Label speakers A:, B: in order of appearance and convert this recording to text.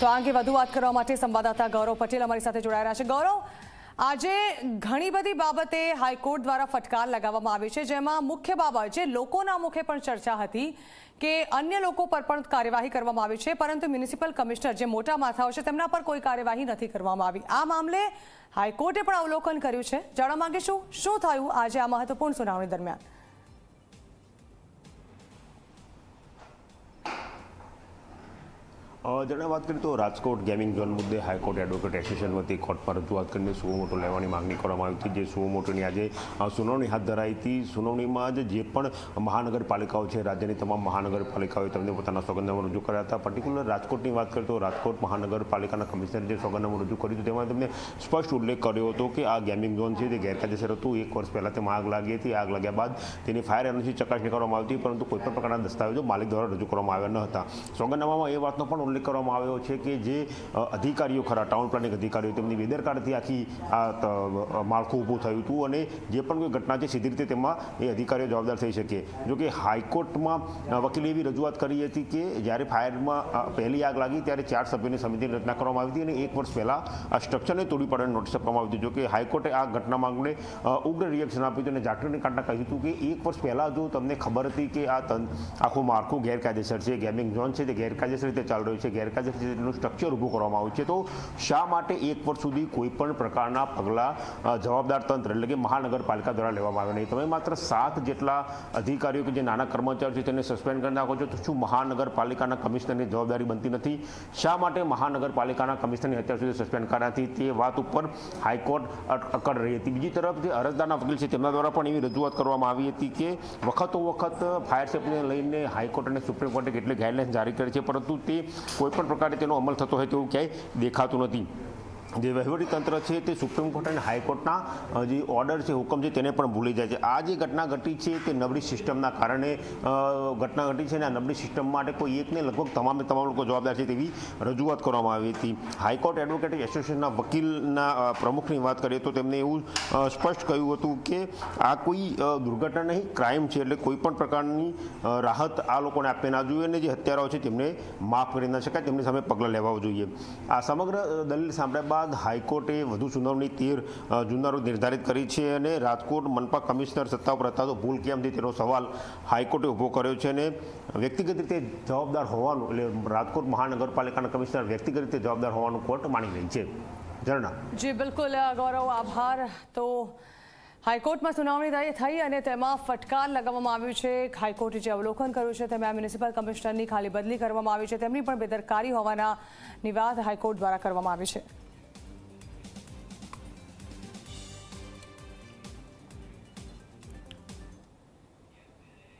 A: તો આ અંગે વધુ વાત કરવા માટે સંવાદદાતા ગૌરવ પટેલ અમારી સાથે જોડાયા છે. ગૌરવ, આજે ઘણી બધી બાબતે હાઈકોર્ટ દ્વારા ફટકાર લગાવવામાં આવી છે, જેમાં મુખ્ય બાબત જે લોકોના મુખે પણ ચર્ચા હતી કે અન્ય લોકો પર પણ કાર્યવાહી કરવામાં આવી છે, પરંતુ મ્યુનિસિપલ કમિશનર જે મોટા માથાઓ છે તેમના પર કોઈ કાર્યવાહી નથી કરવામાં આવી. આ મામલે હાઈકોર્ટે પણ અવલોકન કર્યું છે. જાણવા માંગીશું શું થયું આજે આ મહત્વપૂર્ણ સુનાવણી દરમિયાન?
B: અ, જણા વાત કરીએ તો રાજકોટ ગેમિંગ ઝોન મુદ્દે હાઈકોર્ટ એડવોકેટ એસોસિએશન વતી કોર્ટ પર રજૂઆત કરીને સુઓ મોટો લેવાની માંગણી કરવામાં આવી હતી. જે સુઓ મોટોની આજે સુનાવણી હાથ ધરાઈ હતી. સુનાવણીમાં જ જે પણ મહાનગરપાલિકાઓ છે રાજ્યની તમામ મહાનગરપાલિકાઓએ તેમને પોતાના સોગંદનામું રજૂ કર્યા હતા. પર્ટિક્યુલર રાજકોટની વાત કરીએ તો રાજકોટ મહાનગરપાલિકાના કમિશનરે જે સોગંદનામું રજૂ કર્યું હતું તેમાં તેમને સ્પષ્ટ ઉલ્લેખ કર્યો હતો કે આ ગેમિંગ ઝોન છે તે ગેરકાયદેસર હતું. એક વર્ષ પહેલાં તેમાં આગ લાગી હતી. આગ લાગ્યા બાદ તેની ફાયર એનર્જી ચકાસણી કરવામાં આવી હતી પરંતુ કોઈપણ પ્રકારના દસ્તાવેજો માલિક દ્વારા રજૂ કરવામાં આવ્યા ન હતા. સોગંદનામામાં એ વાતનો પણ ઉલ્લેખ કરવામાં આવ્યો છે કે જે અધિકારીઓ ખરા ટાઉન પ્લાનિંગ અધિકારીઓ તેમની બેદરકારીથી આખી આ માળખું ઊભું થયું હતું અને જે પણ કોઈ ઘટના છે સીધી રીતે તેમાં એ અધિકારીઓ જવાબદાર થઈ શકે. જો કે હાઈકોર્ટમાં વકીલે એવી રજૂઆત કરી હતી કે જ્યારે ફાયરમાં પહેલી આગ લાગી ત્યારે ચાર સભ્યોની સમિતિની રચના કરવામાં આવી હતી અને એક વર્ષ પહેલાં આ સ્ટ્રક્ચરને તોડી પાડવાની નોટિસ આપવામાં આવી હતી. જો કે હાઈકોર્ટે આ ઘટના માંગને અ, ઉગ્ર રિએક્શન આપ્યું હતું અને જાટકરની કાંટા કહ્યું હતું કે એક વર્ષ પહેલાં જો તમને ખબર હતી કે આ આખું માળખું ગેરકાયદેસર છે ગેમિંગ ઝોન છે તે ગેરકાયદેસર રીતે ચાલી રહ્યું છે. ગેરકાયદેસર તેનું સ્ટ્રક્ચર ઊભું કરવામાં આવ્યું છે. તો શા માટે એક વર્ષ સુધી કોઈ પણ પ્રકારના પગલાં જવાબદાર તંત્ર એટલે કે મહાનગરપાલિકા દ્વારા લેવામાં આવ્યા નહીં? તમે માત્ર સાત જેટલા અધિકારીઓ કે જે નાના કર્મચારીઓ છે તેને સસ્પેન્ડ કરી નાખો છો, તો શું મહાનગરપાલિકાના કમિશનરની જવાબદારી બનતી નથી? શા માટે મહાનગરપાલિકાના કમિશનરની અત્યાર સુધી સસ્પેન્ડ કર્યા નથી તે વાત ઉપર હાઈકોર્ટ અકળ રહી હતી. બીજી તરફ જે અરજદારના વકીલ છે તેમના દ્વારા પણ એવી રજૂઆત કરવામાં આવી હતી કે વખતો વખત ફાયર સેફ્ટીને લઈને હાઈકોર્ટ અને સુપ્રીમ કોર્ટે કેટલીક ગાઈડલાઇન્સ જારી કરી છે, પરંતુ તે કોઈપણ પ્રકારે તેનો અમલ થતો હોય તેવું ક્યાંય દેખાતું નથી. જે વહીવટી તંત્ર છે તે સુપ્રીમ કોર્ટ અને હાઈકોર્ટના જે ઓર્ડર છે, હુકમ છે તેને પણ ભૂલી જાય છે. આ જે ઘટના ઘટી છે તે નબળી સિસ્ટમના કારણે ઘટના ઘટી છે અને આ નબળી સિસ્ટમ માટે કોઈ એકને લગભગ તમામે તમામ લોકો જવાબદાર છે તેવી રજૂઆત કરવામાં આવી હતી. હાઈકોર્ટ એડવોકેટ એસોસિએશનના વકીલના પ્રમુખની વાત કરીએ તો તેમને એવું સ્પષ્ટ કહ્યું હતું કે આ કોઈ દુર્ઘટના નહીં, ક્રાઇમ છે એટલે કોઈ પણ પ્રકારની રાહત આ લોકોને આપવી ના જોઈએ અને જે હત્યારાઓ છે તેમને માફ કરી ના શકાય, તેમની સામે પગલાં લેવા જોઈએ. આ સમગ્ર દલીલ સાંભળ્યા બાદ હાઈકોર્ટે વધુ સુનાવણી તેર જૂનના રોજ નિર્ધારિત કરી છે અને રાજકોટ મનપા કમિશનર સત્તા ઉપર હતા તો ભૂલ કેમથી તેનો સવાલ હાઈકોર્ટે ઊભો કર્યો છે અને વ્યક્તિગત રીતે જવાબદાર હોવાનું એટલે રાજકોટ મહાનગરપાલિકાના કમિશનર વ્યક્તિગત રીતે જવાબદાર હોવાનું કોર્ટ માની રહી છે. ઝરણા.
A: જી, બિલકુલ ગૌરવ, આભાર. તો હાઈકોર્ટમાં સુનાવણી થઈ અને તેમાં ફટકાર લગાવવામાં આવ્યું છે. હાઈકોર્ટે જે અવલોકન કર્યું છે, તેમાં મ્યુનિસિપલ કમિશનરની ખાલી બદલી કરવામાં આવી છે. તેમની પણ બેદરકારી હોવાના નિવાદ હાઈકોર્ટ દ્વારા કરવામાં આવી છે.